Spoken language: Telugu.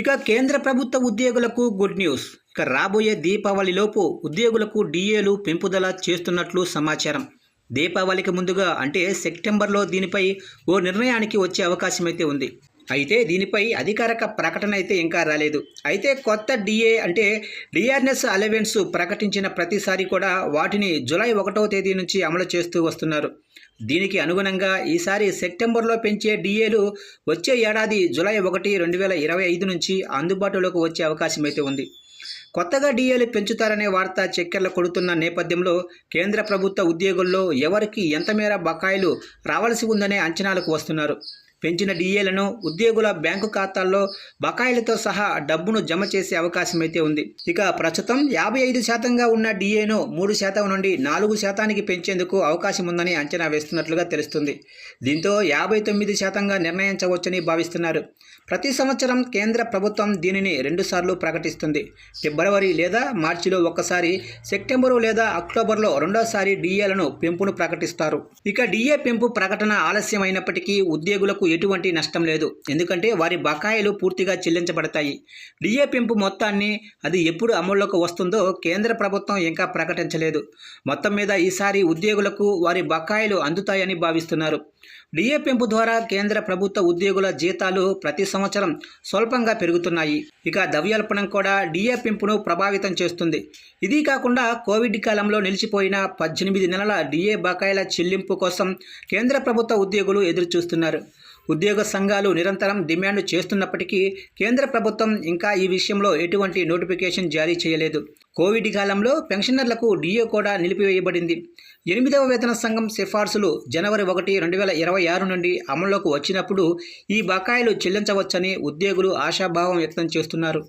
ఇక కేంద్ర ప్రభుత్వ ఉద్యోగులకు గుడ్ న్యూస్. ఇక రాబోయే దీపావళిలోపు ఉద్యోగులకు డిఏలు పెంపుదల చేస్తున్నట్లు సమాచారం. దీపావళికి ముందుగా అంటే సెప్టెంబర్లో దీనిపై ఓ నిర్ణయానికి వచ్చే అవకాశం అయితే ఉంది. అయితే దీనిపై అధికారిక ప్రకటన అయితే ఇంకా రాలేదు. అయితే కొత్త డిఏ అంటే డిఆర్ఎస్ అలవెన్స్ ప్రకటించిన ప్రతిసారి కూడా వాటిని జూలై ఒకటవ తేదీ నుంచి అమలు చేస్తూ వస్తున్నారు. దీనికి అనుగుణంగా ఈసారి సెప్టెంబర్లో పెంచే డిఏలు వచ్చే ఏడాది జూలై ఒకటి రెండు వేల ఇరవై ఐదు నుంచి అందుబాటులోకి వచ్చే అవకాశం అయితే ఉంది. కొత్తగా డిఏలు పెంచుతారనే వార్త చక్కెర్లు కొడుతున్న నేపథ్యంలో కేంద్ర ప్రభుత్వ ఉద్యోగుల్లో ఎవరికి ఎంత మేర బకాయిలు రావాల్సి ఉందనే అంచనాలకు వస్తున్నారు. పెంచిన డిఏలను ఉద్యోగుల బ్యాంకు ఖాతాల్లో బకాయిలతో సహా డబ్బును జమ చేసే అవకాశం అయితే ఉంది. ఇక ప్రస్తుతం యాభై ఐదు శాతంగా ఉన్న డిఏను మూడు శాతం నుండి నాలుగు శాతానికి పెంచేందుకు అవకాశం ఉందని అంచనా వేస్తున్నట్లుగా తెలుస్తుంది. దీంతో యాభై తొమ్మిది శాతంగా నిర్ణయించవచ్చని భావిస్తున్నారు. ప్రతి సంవత్సరం కేంద్ర ప్రభుత్వం దీనిని రెండుసార్లు ప్రకటిస్తుంది. ఫిబ్రవరి లేదా మార్చిలో ఒక్కసారి సెప్టెంబరు లేదా అక్టోబర్లో రెండోసారి డిఏలను పెంపును ప్రకటిస్తారు. ఇక డిఏ పెంపు ప్రకటన ఆలస్యమైనప్పటికీ ఉద్యోగులకు ఎటువంటి నష్టం లేదు. ఎందుకంటే వారి బకాయిలు పూర్తిగా చెల్లించబడతాయి. డిఏ పెంపు మొత్తాన్ని అది ఎప్పుడు అమల్లోకి వస్తుందో కేంద్ర ప్రభుత్వం ఇంకా ప్రకటించలేదు. మొత్తం మీద ఈసారి ఉద్యోగులకు వారి బకాయిలు అందుతాయని భావిస్తున్నారు. డిఏ పెంపు ద్వారా కేంద్ర ప్రభుత్వ ఉద్యోగుల జీతాలు ప్రతి సంవత్సరం స్వల్పంగా పెరుగుతున్నాయి. ఇక ద్రవ్యోల్బణం కూడా డిఏ పెంపును ప్రభావితం చేస్తుంది. ఇది కాకుండా కోవిడ్ కాలంలో నిలిచిపోయిన పద్దెనిమిది నెలల డిఏ బకాయిల చెల్లింపు కోసం కేంద్ర ప్రభుత్వ ఉద్యోగులు ఎదురుచూస్తున్నారు. ఉద్యోగ సంఘాలు నిరంతరం డిమాండ్ చేస్తున్నప్పటికీ కేంద్ర ప్రభుత్వం ఇంకా ఈ విషయంలో ఎటువంటి నోటిఫికేషన్ జారీ చేయలేదు. కోవిడ్ కాలంలో పెన్షనర్లకు డిఏ కూడా నిలిపివేయబడింది. ఎనిమిదవ వేతన సంఘం సిఫార్సులు జనవరి ఒకటి రెండు వేల ఇరవై ఆరు నుండి అమల్లోకి వచ్చినప్పుడు ఈ బకాయిలు చెల్లించవచ్చని ఉద్యోగులు ఆశాభావం వ్యక్తం చేస్తున్నారు.